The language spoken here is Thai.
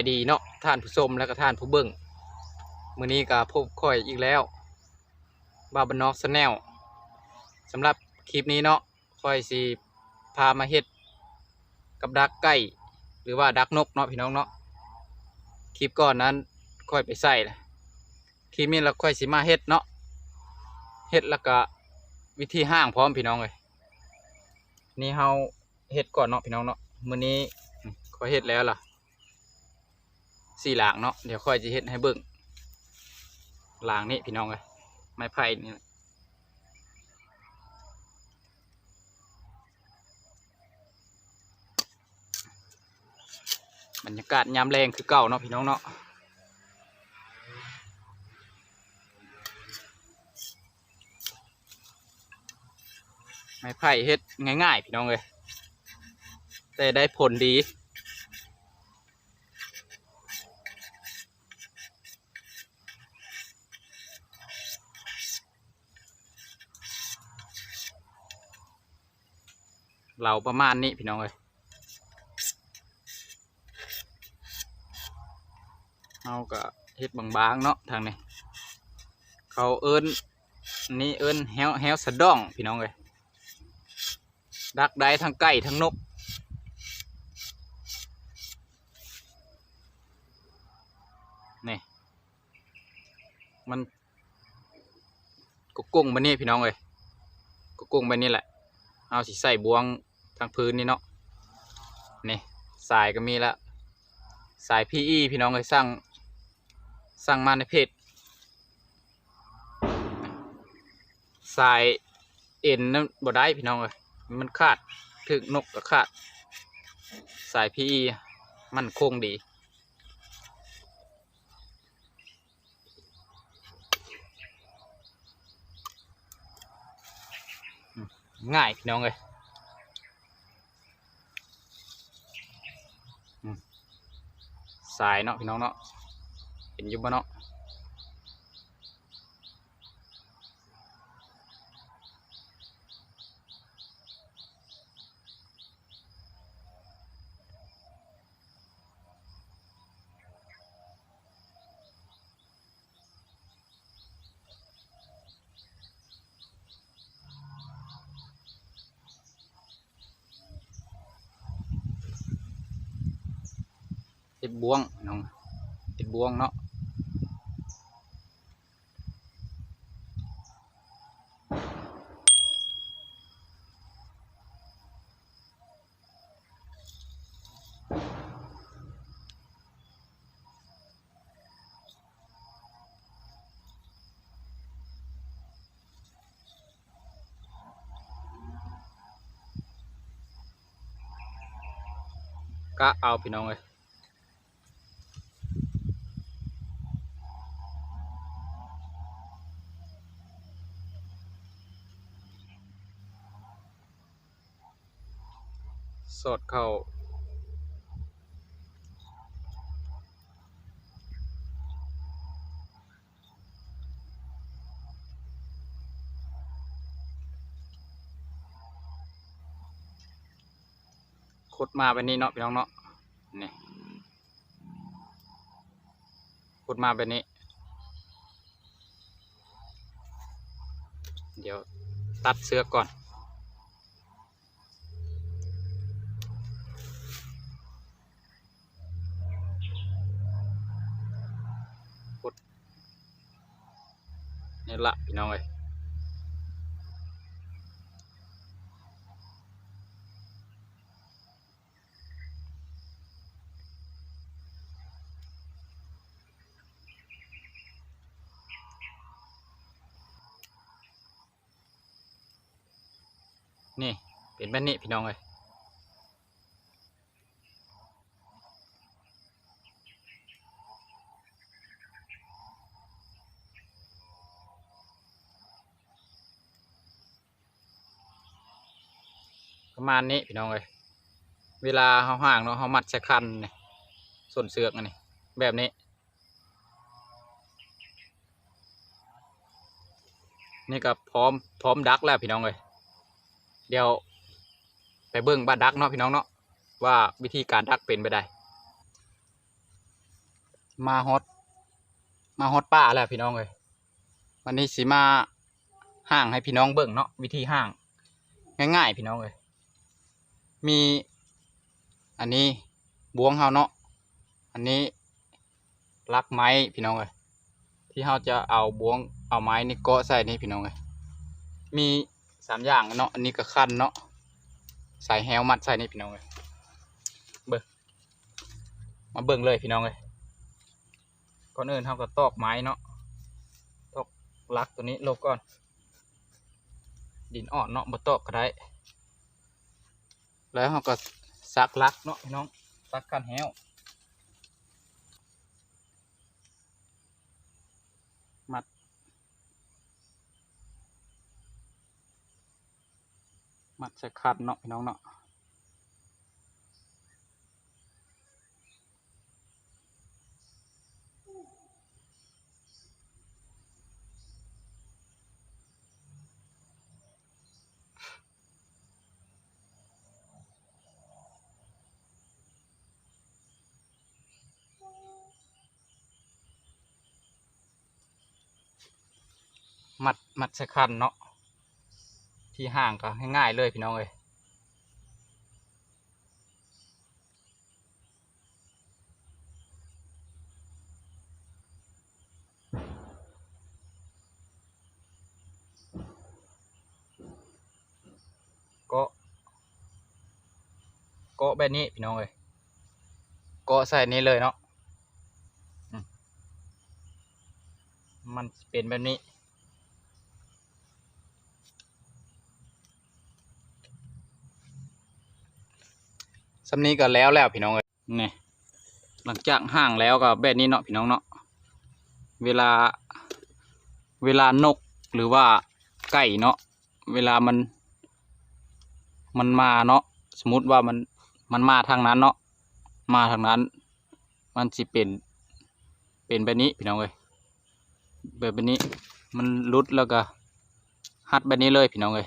ายดีเนาะท่านผู้ชมและก็ท่านผู้เบิ่งมื้อนี้ก็พบค่อยอีกแล้วบาบานนอกสแนลสำหรับคลิปนี้เนาะค่อยสิพามาเฮ็ดกับดักไก่หรือว่าดักนกเนาะพี่น้องเนาะคลิปก่อนนั้นค่อยไปใส่ละคลิปนี้เราค่อยสิมาเฮ็ดเนาะเฮ็ดแล้วก็วิธีห้างพร้อมพี่น้องเลยนี่เฮาเฮ็ดก่อนเนาะพี่น้องเนาะมื้อนี้อืมค่อยเฮ็ดแล้วล่ะ สี่หลางเนาะเดี๋ยวค่อยจะเฮ็ดให้เบิ่งหลางนี่พี่น้องเลยไม้ไผ่นี่แหละบรรยากาศยามแรงคือเก่าเนาะพี่น้องเนาะไม้ไผ่เฮ็ดง่ายๆพี่น้องเลยแต่ได้ผลดี เราประมาณนี้พี่น้องเอ้ยเอาก็เฮ็ดบางๆเนาะทางนี้ เขาเอิ้นอันนี่เอิ้นแฮวแฮวสะด้องพี่น้องเอ้ยดักได้ทั้งไก่ทั้งนกนี่มันกกกุ้งมานี่พี่น้องเอ้ยกกุ้งไปนี่แหละ เอาสิใส่บวง ทางพื้นนี่เนาะนี่สายก็มีแล้วสายพีอีพี่น้องเลยสั่งสั่งมาในเพจสายเอ็นนั้นบ่ได้พี่น้องเลยมันขาดถึกนกก็ขาด สายพีอีมันคงดีง่ายพี่น้องเลยอืม สายเนาะพี่น้องเนาะเห็นอยุบเนาะ เห็ดบวงน้องเห็ดบวงเนาะก็เอาพี่น้องเลย สอดเข้าคดมาแบบนี้เนาะพี่น้องเนาะนี่คดมาแบบนี้ เดี๋ยวตัดเสื้อก่อน นี่ละพี่น้องเอ้ยนี่เป็นแบบนี้พี่น้องเอ้ย ประมาณนี้พี่น้องเอ้ยเวลาเขาห่างเนาะเขามัดใช้คันนี่ส่วนเสือกอันนี้แบบนี้ นี่ก็พร้อมพร้อมดักแล้วพี่น้องเลยเดี๋ยวไปเบิ้งบ้านดักเนาะพี่น้องเนาะว่าวิธีการดักเป็นไปได้ มาฮอตมาฮอตป้าแล้วพี่น้องเลยวันนี้สิมาห่างให้พี่น้องเบิ่งเนาะวิธีห่าง ง่ายๆพี่น้องเลย มีอันนี้บวงเฮาเนาะอันนี้ลักไม้พี่น้องเลยที่เฮาจะเอาบวงเอาไม้นี่เกาะใส่นี่พี่น้องเลยมีสามอย่างเนาะอันนี้ก็ขั้นเนาะใส่แฮวมัดใส่นี่พี่น้องเลยเบิ่งมาเบิ่งเลยพี่น้องเลยก่อนอื่นเฮาก็ตอกไม้เนาะตอกลักตัวนี้ลงก่อน ดินอ่อนเนาะบ่ตอกก็ได้ แล้วเราก็ซักลักเนาะพี่น้องซักกันแห้วมัด มัดใส่คันเนาะพี่น้องเนาะ มัดมัดใส่คันเนาะที่ห่างก็ง่ายๆเลยพี่น้องเลยกาะเกาะแบบนี้พี่น้องเลยกาะใส่นี้เลยเนาะมันเป็นแบบนี้ สำนี้ก็แล้วแล้วพี่น้องเอ้ยนี่หลังจากห่างแล้วก็แบบนี้เนาะพี่น้องเนาะเวลาเวลานกหรือว่าไก่เนาะเวลามัน มันมาเนาะสมมุติว่ามันมันมาทางนั้นเนาะมาทางนั้น มันสิเป็นเป็นแบบนี้พี่น้องเอ้ยแบบนี้มันรุดแล้วก็หัดแบบนี้เลยพี่น้องเอ้ย